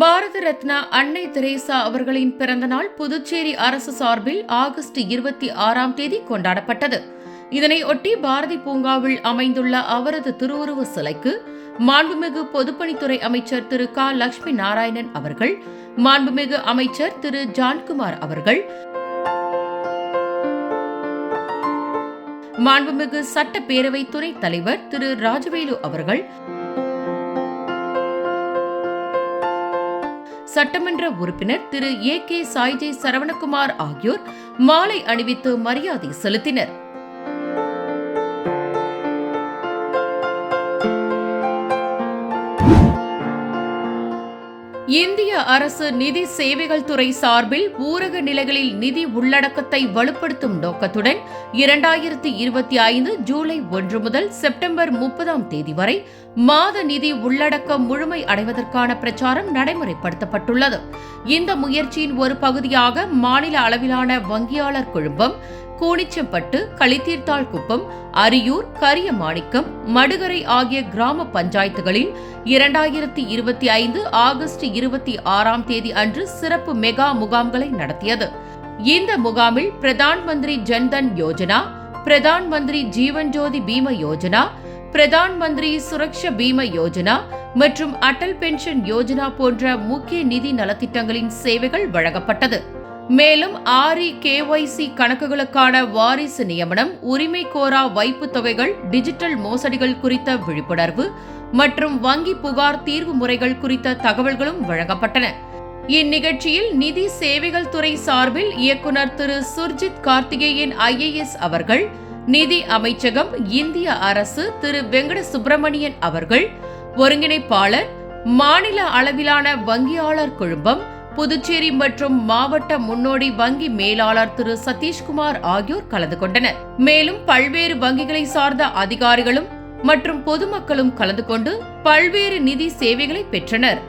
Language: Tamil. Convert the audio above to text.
பாரத ரத்னா அன்னை தெரேசா அவர்களின் பிறந்தநாள் புதுச்சேரி அரசு சார்பில் ஆகஸ்ட் இருபத்தி ஆறாம் தேதி கொண்டாடப்பட்டது. இதனை ஒட்டி பாரதி பூங்காவில் அமைந்துள்ள அவரது திருவுருவ சிலைக்கு மாண்புமிகு பொதுப்பணித்துறை அமைச்சர் திரு க லட்சுமி நாராயணன் அவர்கள் மாண்புமிகு அமைச்சர் திரு ஜான்குமார் அவர்கள் மாண்புமிகு சட்டப்பேரவை துணைத் தலைவர் திரு ராஜவேலு அவர்கள் சட்டமன்ற உறுப்பினர் திரு ஏ கே சாய்ஜி சரவணகுமார் ஆகியோர் மாலை அணிவித்து மரியாதை செலுத்தினர். இந்திய அரசு நிதி சேவைகள் துறை சார்பில் ஊரக நிலைகளில் நிதி உள்ளடக்கத்தை வலுப்படுத்தும் நோக்கத்துடன் இரண்டாயிரத்தி இருபத்தி ஐந்து ஜூலை ஒன்று முதல் செப்டம்பர் முப்பதாம் தேதி வரை மாத நிதி உள்ளடக்கம் முழுமை அடைவதற்கான பிரச்சாரம் நடைமுறைப்படுத்தப்பட்டுள்ளது. இந்த முயற்சியின் ஒரு பகுதியாக மாநில அளவிலான வங்கியாளர் குழுமம் கூனிச்சம்பட்டு களித்தீர்த்தாள் குப்பம் அரியூர் கரியமாணிக்கம் மடுகரை ஆகிய கிராம பஞ்சாயத்துகளில் இரண்டாயிரத்தி இருபத்தி ஐந்து ஆகஸ்ட் இருபத்தி ஆறாம் தேதி அன்று சிறப்பு மெகா முகாம்களை நடத்தியது. இந்த முகாமில் பிரதான் மந்திரி ஜன்தன் யோஜனா பிரதான் மந்திரி ஜீவன் ஜோதி பீம யோஜனா பிரதான் மந்திரி சுரக்ஷ பீம யோஜனா மற்றும் அடல் பென்ஷன் யோஜனா போன்ற முக்கிய நிதி நலத்திட்டங்களின் சேவைகள் வழங்கப்பட்டது. மேலும் ஆரி கேஒய்சி கணக்குகளுக்கான வாரிசு நியமனம் உரிமை கோரா வைப்பு தொகைகள் டிஜிட்டல் மோசடிகள் குறித்த விழிப்புணர்வு மற்றும் வங்கி புகார் தீர்வு முறைகள் குறித்த தகவல்களும் வழங்கப்பட்டன. இந்நிகழ்ச்சியில் நிதி சேவைகள் துறை சார்பில் இயக்குநர் திரு சுர்ஜித் கார்த்திகேயன் ஐஏஎஸ் அவர்கள் நிதி அமைச்சகம் இந்திய அரசு திரு வெங்கட சுப்பிரமணியன் அவர்கள் ஒருங்கிணைப்பாளர் மாநில அளவிலான வங்கியாளர் குழுமம் புதுச்சேரி மற்றும் மாவட்ட முன்னோடி வங்கி மேலாளர் திரு சதீஷ்குமார் ஆகியோர் கலந்து கொண்டனர். மேலும் பல்வேறு வங்கிகளை சார்ந்த அதிகாரிகளும் மற்றும் பொதுமக்களும் கலந்து கொண்டு பல்வேறு நிதி சேவைகளை பெற்றனர்.